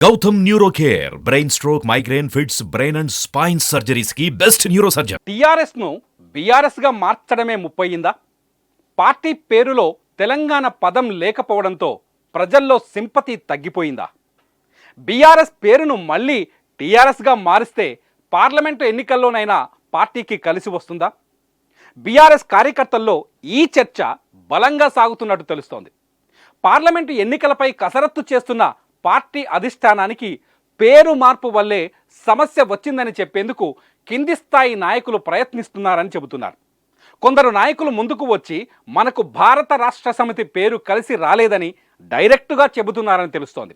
Gautam neuro care brain stroke migraine fits brain and spine సర్జరీస్కి best neuro surgeon టీఆర్ఎస్ను బీఆర్ఎస్గా మార్చడమే ముప్పయిందా party పేరులో తెలంగాణ పదం లేకపోవడంతో ప్రజల్లో సింపతి తగ్గిపోయిందా? బీఆర్ఎస్ పేరును మళ్ళీ టీఆర్ఎస్గా మారిస్తే పార్లమెంటు ఎన్నికల్లోనైనా పార్టీకి కలిసి వస్తుందా? బీఆర్ఎస్ కార్యకర్తల్లో ఈ చర్చ బలంగా సాగుతున్నట్టు తెలుస్తోంది. పార్లమెంటు ఎన్నికలపై కసరత్తు చేస్తున్న పార్టీ అధిష్టానానికి పేరు మార్పు వల్లే సమస్య వచ్చిందని చెప్పేందుకు కింది స్థాయి నాయకులు ప్రయత్నిస్తున్నారని చెబుతున్నారు. కొందరు నాయకులు ముందుకు వచ్చి మనకు భారత రాష్ట్ర సమితి పేరు కలిసి రాలేదని డైరెక్టుగా చెబుతున్నారని తెలుస్తోంది.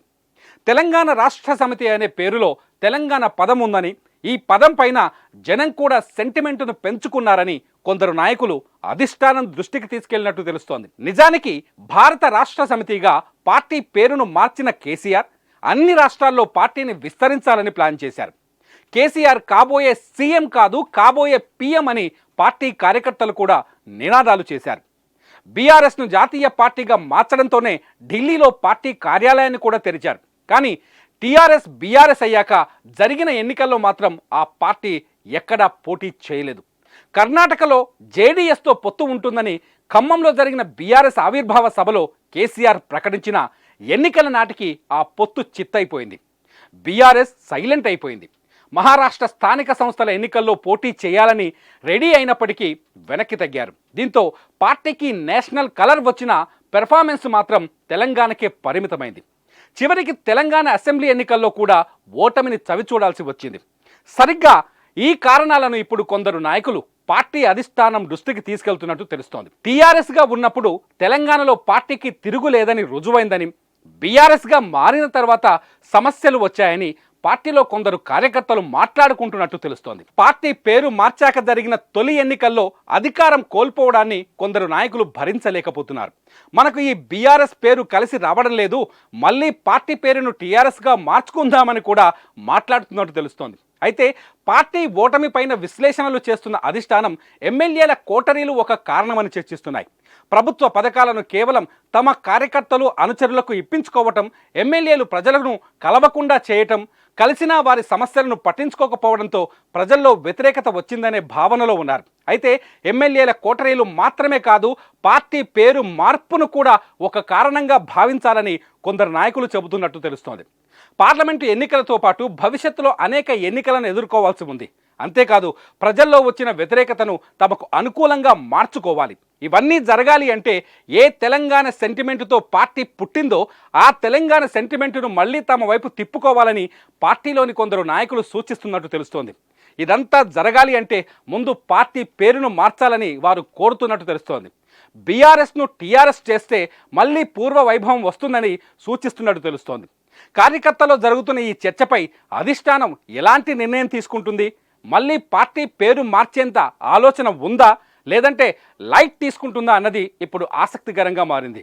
తెలంగాణ రాష్ట్ర సమితి అనే పేరులో తెలంగాణ పదం ఉందని ఈ పదం పైన జనం కూడా సెంటిమెంటును పెంచుకున్నారని కొందరు నాయకులు అధిష్టానం దృష్టికి తీసుకెళ్ళినట్టు తెలుస్తోంది. నిజానికి భారత రాష్ట్ర సమితిగా పార్టీ పేరును మార్చిన కేసీఆర్ అన్ని రాష్ట్రాల్లో పార్టీని విస్తరించాలని ప్లాన్ చేశారు. కేసీఆర్ కాబోయే సీఎం కాదు కాబోయే పీఎం అని పార్టీ కార్యకర్తలు కూడా నినాదాలు చేశారు. బీఆర్ఎస్ను జాతీయ పార్టీగా మార్చడంతోనే ఢిల్లీలో పార్టీ కార్యాలయాన్ని కూడా తెరిచారు. కానీ టీఆర్ఎస్ బీఆర్ఎస్ అయ్యాక జరిగిన ఎన్నికల్లో మాత్రం ఆ పార్టీ ఎక్కడా పోటీ చేయలేదు. కర్ణాటకలో జేడీఎస్తో పొత్తు ఉంటుందని ఖమ్మంలో జరిగిన బీఆర్ఎస్ ఆవిర్భావ సభలో కేసీఆర్ ప్రకటించిన ఎన్నికల నాటికి ఆ పొత్తు చిత్తైపోయింది. బీఆర్ఎస్ సైలెంట్ అయిపోయింది. మహారాష్ట్ర స్థానిక సంస్థల ఎన్నికల్లో పోటీ చేయాలని రెడీ అయినప్పటికీ వెనక్కి తగ్గారు. దీంతో పార్టీకి నేషనల్ కలర్ వచ్చిన పెర్ఫార్మెన్స్ మాత్రం తెలంగాణకే పరిమితమైంది. చివరికి తెలంగాణ అసెంబ్లీ ఎన్నికల్లో కూడా ఓటమిని చవిచూడాల్సి వచ్చింది. సరిగ్గా ఈ కారణాలను ఇప్పుడు కొందరు నాయకులు పార్టీ అధిష్టానం దృష్టికి తీసుకెళ్తున్నట్టు తెలుస్తోంది. టీఆర్ఎస్గా ఉన్నప్పుడు తెలంగాణలో పార్టీకి తిరుగులేదని రుజువైందని బీఆర్ఎస్గా మారిన తర్వాత సమస్యలు వచ్చాయని పార్టీలో కొందరు కార్యకర్తలు మాట్లాడుకుంటున్నట్టు తెలుస్తోంది. పార్టీ పేరు మార్చాక జరిగిన తొలి ఎన్నికల్లో అధికారం కోల్పోవడాన్ని కొందరు నాయకులు భరించలేకపోతున్నారు. మనకు ఈ బీఆర్ఎస్ పేరు కలిసి రావడం లేదు మళ్ళీ పార్టీ పేరును టీఆర్ఎస్గా మార్చుకుందామని కూడా మాట్లాడుతున్నట్టు తెలుస్తోంది. అయితే పార్టీ ఓటమి పైన విశ్లేషణలు చేస్తున్న అధిష్టానం ఎమ్మెల్యేల కోటరీలు ఒక కారణమని చర్చిస్తున్నాయి. ప్రభుత్వ పథకాలను కేవలం తమ కార్యకర్తలు అనుచరులకు ఇప్పించుకోవటం ఎమ్మెల్యేలు ప్రజలను కలవకుండా చేయటం కలిసినా వారి సమస్యలను పట్టించుకోకపోవడంతో ప్రజల్లో వ్యతిరేకత వచ్చిందనే భావనలో ఉన్నారు. అయితే ఎమ్మెల్యేల కోటరీలు మాత్రమే కాదు పార్టీ పేరు మార్పును కూడా ఒక కారణంగా భావించాలని కొందరు నాయకులు చెబుతున్నట్టు తెలుస్తోంది. పార్లమెంటు ఎన్నికలతో పాటు భవిష్యత్తులో అనేక ఎన్నికలను ఎదుర్కోవాల్సి ఉంది. అంతేకాదు ప్రజల్లో వచ్చిన వ్యతిరేకతను తమకు అనుకూలంగా మార్చుకోవాలి. ఇవన్నీ జరగాలి అంటే ఏ తెలంగాణ సెంటిమెంటుతో పార్టీ పుట్టిందో ఆ తెలంగాణ సెంటిమెంటును మళ్ళీ తమ వైపు తిప్పుకోవాలని పార్టీలోని కొందరు నాయకులు సూచిస్తున్నట్టు తెలుస్తోంది. ఇదంతా జరగాలి అంటే ముందు పార్టీ పేరును మార్చాలని వారు కోరుతున్నట్టు తెలుస్తోంది. బీఆర్ఎస్ను టీఆర్ఎస్ చేస్తే మళ్ళీ పూర్వ వైభవం వస్తుందని సూచిస్తున్నట్టు తెలుస్తోంది. కార్యకర్తలో జరుగుతున్న ఈ చర్చపై అధిష్టానం ఎలాంటి నిర్ణయం తీసుకుంటుంది? మళ్ళీ పార్టీ పేరు మార్చేంత ఆలోచన ఉందా? లేదంటే లైట్ తీసుకుంటుందా అన్నది ఇప్పుడు ఆసక్తికరంగా మారింది.